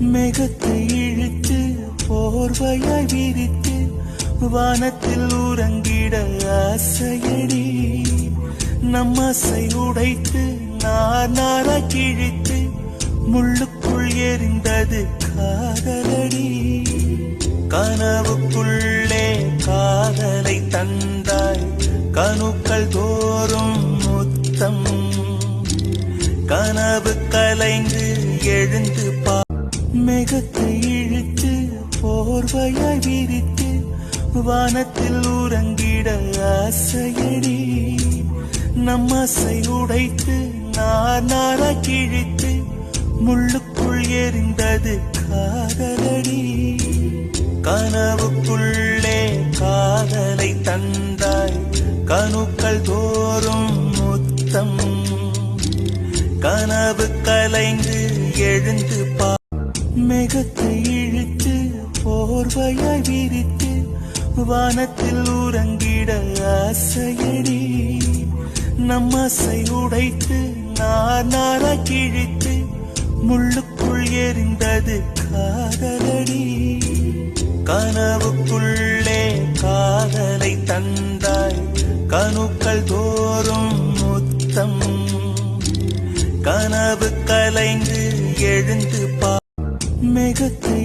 மேகத்தை இழுத்து போர்வையாய் விரித்து வானத்தில் உறங்கிட ஆசையடி. நம் ஆசை உடைத்து நார் நாரா கிழித்து முள்ளுக்குள் எரிந்தது காதலடி. கனவுக்குள்ளே காதலை தந்தாய் கணுக்கள் தோறும் முத்தம். கனவு கலைந்து எழுந்து பா மேகத்தை இழுத்து போர்வையாய் விரித்து வானத்தில் உறங்கிட ஆசையடி. நம் ஆசை உடைத்து நார் நாரா கிழித்து முள்ளுக்குள் எரிந்தது காதலடி. கனவுக்குள்ளே காதலை தந்தாய் கணுக்கள் தோறும் முத்தம். கனவு கலைந்து எழுந்து பா மேகத்தை இழுத்து போர்வையாய் விரித்து வானத்தில் உறங்கிட ஆசையடி. நம் ஆசை உடைத்து நார் நாரா கிழித்து முள்ளுக்குள் எரிந்தது காதலடி. கனவுக்குள்ளே காதலை தந்தாய் கணுக்கள் தோறும் முத்தம். கனவு கலைந்து எழுந்து பா மேகத்தை